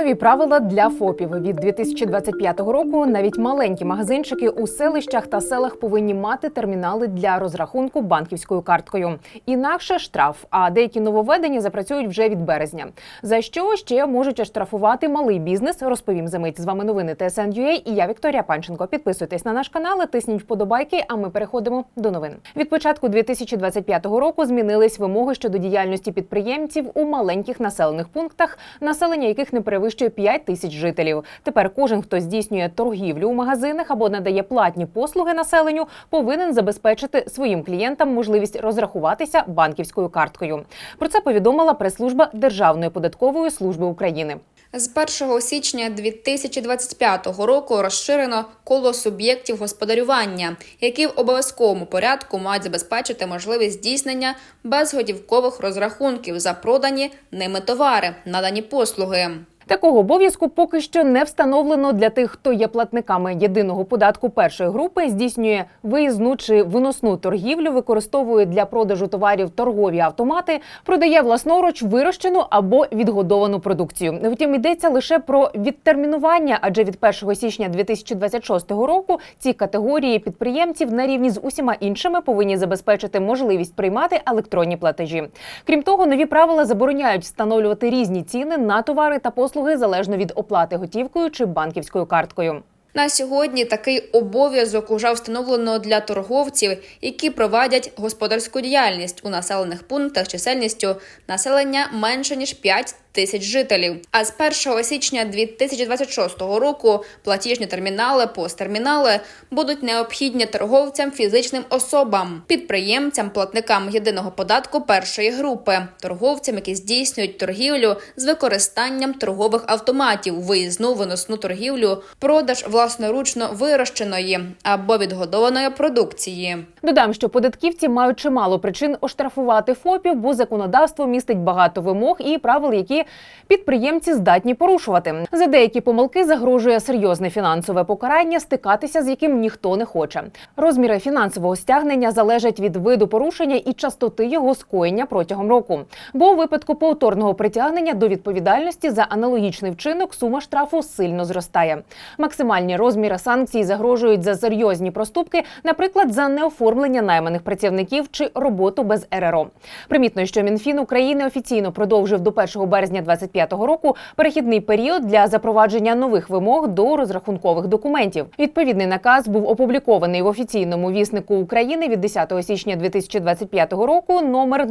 нові правила для ФОПів від 2025 року. Навіть маленькі магазинчики у селищах та селах повинні мати термінали для розрахунку банківською карткою. Інакше штраф. А деякі нововведення запрацюють вже від березня. За що ще можуть оштрафувати малий бізнес? Розповім за мить. З вами новини TSN.ua і я Вікторія Панченко. Підписуйтесь на наш канал, тисніть вподобайки. А ми переходимо до новин. Від початку 2025 року змінились вимоги щодо діяльності підприємців у маленьких населених пунктах, населення яких не перевищує 5 тисяч жителів. Тепер кожен, хто здійснює торгівлю у магазинах або надає платні послуги населенню, повинен забезпечити своїм клієнтам можливість розрахуватися банківською карткою. Про це повідомила прес-служба Державної податкової служби України. З 1 січня 2025 року розширено коло суб'єктів господарювання, які в обов'язковому порядку мають забезпечити можливість здійснення безготівкових розрахунків за продані ними товари, надані послуги. Такого обов'язку поки що не встановлено для тих, хто є платниками єдиного податку першої групи, здійснює виїзну чи виносну торгівлю, використовує для продажу товарів торгові автомати, продає власноруч вирощену або відгодовану продукцію. Втім, йдеться лише про відтермінування, адже від 1 січня 2026 року ці категорії підприємців на рівні з усіма іншими повинні забезпечити можливість приймати електронні платежі. Крім того, нові правила забороняють встановлювати різні ціни на товари та послуги залежно від оплати готівкою чи банківською карткою. На сьогодні такий обов'язок уже встановлено для торговців, які провадять господарську діяльність у населених пунктах чисельністю населення менше ніж 5 тисяч жителів. А з 1 січня 2026 року платіжні термінали, посттермінали будуть необхідні торговцям, фізичним особам, підприємцям, платникам єдиного податку першої групи, торговцям, які здійснюють торгівлю з використанням торгових автоматів, виїзну виносну торгівлю, продаж власноручно вирощеної або відгодованої продукції. Додам, що податківці мають чимало причин оштрафувати ФОПів, бо законодавство містить багато вимог і правил, які підприємці здатні порушувати. За деякі помилки загрожує серйозне фінансове покарання, стикатися з яким ніхто не хоче. Розміри фінансового стягнення залежать від виду порушення і частоти його скоєння протягом року. Бо у випадку повторного притягнення до відповідальності за аналогічний вчинок сума штрафу сильно зростає. Максимальні розміри санкцій загрожують за серйозні проступки, наприклад, за неоформлення найманих працівників чи роботу без РРО. Примітно, що Мінфін України офіційно продовжив до 1 березня 2025 року перехідний період для запровадження нових вимог до розрахункових документів. Відповідний наказ був опублікований в офіційному віснику України від 10 січня 2025 року, номер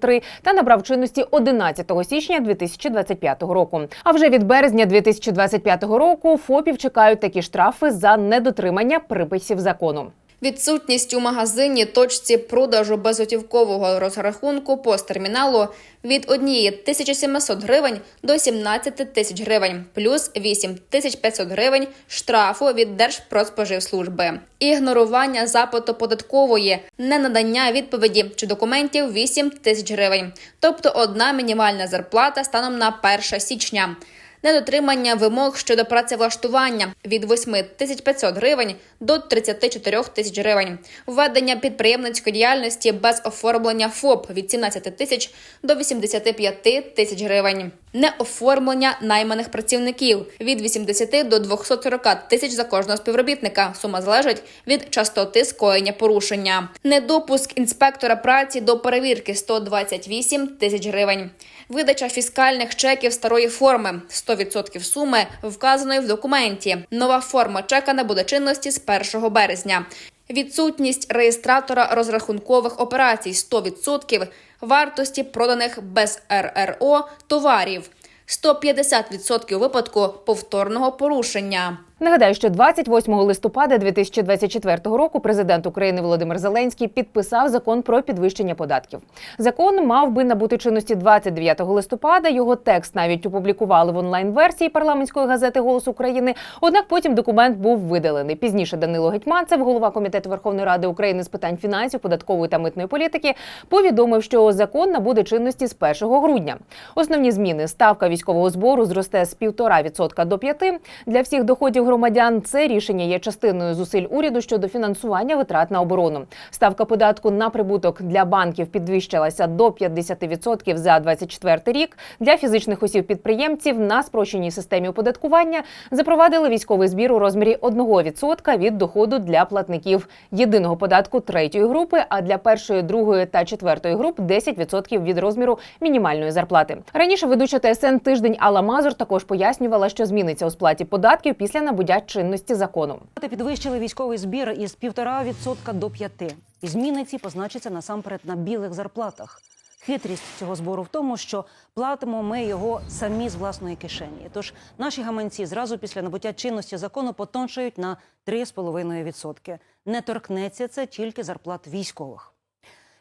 003, та набрав чинності 11 січня 2025 року. А вже від березня 2025 року ФОПів чекають такі штрафи за недотримання приписів закону. Відсутність у магазині точці продажу безготівкового розрахунку посттерміналу від 1700 гривень до 17 тисяч гривень, плюс 8500 гривень штрафу від Держпродспоживслужби, ігнорування запиту податкової, ненадання відповіді чи документів 8 тисяч гривень, тобто одна мінімальна зарплата станом на 1 січня недотримання вимог щодо працевлаштування від 8500 гривень до 34 тисяч гривень, введення підприємницької діяльності без оформлення ФОП від 17 тисяч до 85 тисяч гривень, неоформлення найманих працівників від 80 до 240 тисяч за кожного співробітника. Сума залежить від частоти скоєння порушення, недопуск інспектора праці до перевірки 128 тисяч гривень. Видача фіскальних чеків старої форми 100% суми вказаної в документі. Нова форма чека не буде чинності з 1 березня. Відсутність реєстратора розрахункових операцій 100% вартості проданих без РРО товарів. 150% у випадку повторного порушення. Нагадаю, що 28 листопада 2024 року президент України Володимир Зеленський підписав закон про підвищення податків. Закон мав би набути чинності 29 листопада. Його текст навіть опублікували в онлайн-версії парламентської газети Голос України. Однак потім документ був видалений. Пізніше Данило Гетьманцев, голова комітету Верховної Ради України з питань фінансів, податкової та митної політики, повідомив, що закон набуде чинності з 1 грудня. Основні зміни ставка військового збору зросте з 1,5% до 5%. Для всіх доходів доходів громадян. Це рішення є частиною зусиль уряду щодо фінансування витрат на оборону. Ставка податку на прибуток для банків підвищилася до 50% за 24 рік. Для фізичних осіб-підприємців на спрощеній системі оподаткування запровадили військовий збір у розмірі 1% від доходу для платників єдиного податку третьої групи, а для першої, другої та четвертої груп 10% від розміру мінімальної зарплати. Раніше ведуча ТСН тиждень Алла Мазур також пояснювала, що зміниться у сплаті податків після набуття чинності закону. Підвищили військовий збір із 1,5% до 5%. І зміни ці позначаться насамперед на білих зарплатах. Хитрість цього збору в тому, що платимо ми його самі з власної кишені. Тож наші гаманці зразу після набуття чинності закону потоншають на 3,5%. Не торкнеться це тільки зарплат військових.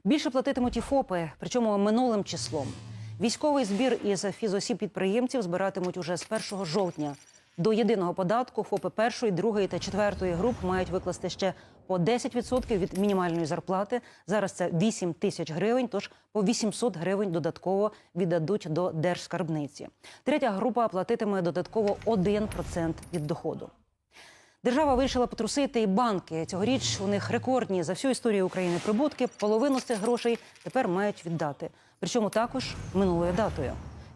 Більше платитимуть і ФОПи, причому минулим числом. Військовий збір із фізосіб підприємців збиратимуть уже з 1 жовтня. До єдиного податку ФОПи першої, другої та четвертої груп мають викласти ще по 10% від мінімальної зарплати. Зараз це 8 тисяч гривень, тож по 800 гривень додатково віддадуть до держскарбниці. Третя група платитиме додатково 1% від доходу. Держава вирішила потрусити і банки. Цьогоріч у них рекордні за всю історію України прибутки. Половину з цих грошей тепер мають віддати. Причому також минулою датою.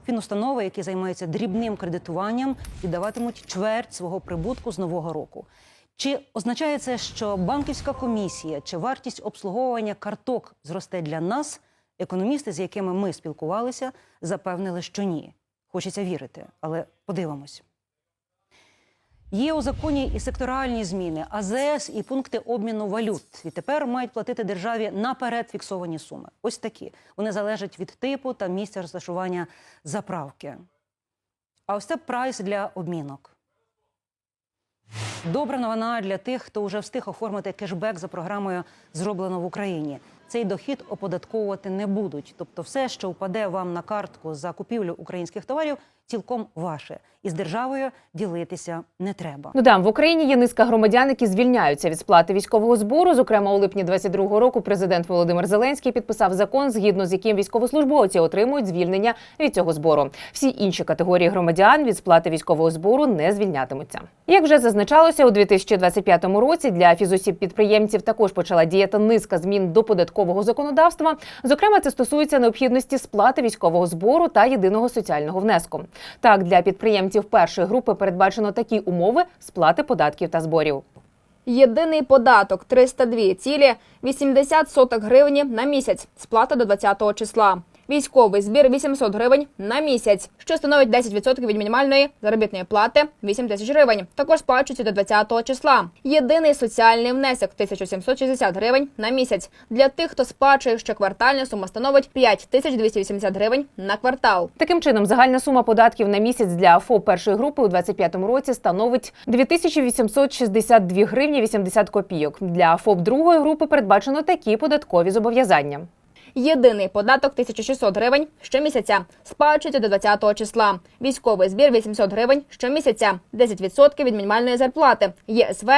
Фінустанови, які займаються дрібним кредитуванням, віддаватимуть чверть свого прибутку з нового року. Чи означає це, що банківська комісія чи вартість обслуговування карток зросте для нас? Економісти, з якими ми спілкувалися, запевнили, що ні. Хочеться вірити, але подивимось. Є у законі і секторальні зміни, АЗС і пункти обміну валют. І тепер мають платити державі наперед фіксовані суми. Ось такі. Вони залежать від типу та місця розташування заправки. А ось це прайс для обмінок. Добра новина для тих, хто вже встиг оформити кешбек за програмою Зроблено в Україні. Цей дохід оподатковувати не будуть. Тобто, все, що впаде вам на картку за купівлю українських товарів, цілком ваше. І з державою ділитися не треба. Додам, в Україні є низка громадян, які звільняються від сплати військового збору. Зокрема, у липні 22-го року президент Володимир Зеленський підписав закон, згідно з яким військовослужбовці отримують звільнення від цього збору. Всі інші категорії громадян від сплати військового збору не звільнятимуться. Як вже зазначалося, у 2025 році для фізосіб підприємців також почала діяти низка змін до податкового законодавства. Зокрема, це стосується необхідності сплати військового збору та єдиного соціального внеску. Так, для підприємців першої групи передбачено такі умови сплати податків та зборів. Єдиний податок 302,80 соток гривні на місяць. Сплата до 20 числа. Військовий збір 800 гривень на місяць, що становить 10% від мінімальної заробітної плати 8 тисяч гривень. Також сплачується до 20 числа. Єдиний соціальний внесок 1760 гривень на місяць. Для тих, хто сплачує щоквартальна сума становить 5280 гривень на квартал. Таким чином, загальна сума податків на місяць для ФОП першої групи у 2025 році становить 2862 гривні 80 копійок. Для ФОП другої групи передбачено такі податкові зобов'язання. Єдиний податок 1600 гривень щомісяця. Сплачується до 20 числа. Військовий збір 800 гривень щомісяця. 10% від мінімальної зарплати. ЄСВ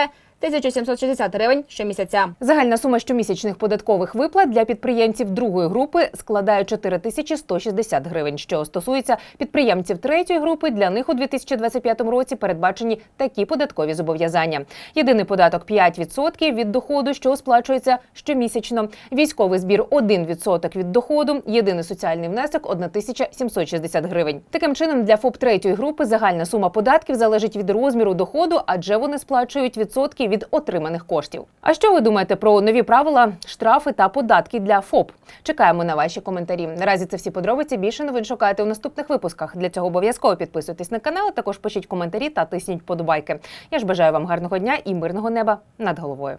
1760 гривень щомісяця. Загальна сума щомісячних податкових виплат для підприємців другої групи складає 4160 гривень. Що стосується підприємців третьої групи, для них у 2025 році передбачені такі податкові зобов'язання. Єдиний податок 5% від доходу, що сплачується щомісячно. Військовий збір 1% від доходу. Єдиний соціальний внесок 1760 гривень. Таким чином, для ФОП третьої групи загальна сума податків залежить від розміру доходу, адже вони сплачують відсотки від отриманих коштів. А що ви думаєте про нові правила, штрафи та податки для ФОП? Чекаємо на ваші коментарі. Наразі це всі подробиці. Більше новин шукайте у наступних випусках. Для цього обов'язково підписуйтесь на канал. Також пишіть коментарі та тисніть подобайки. Я ж бажаю вам гарного дня і мирного неба над головою.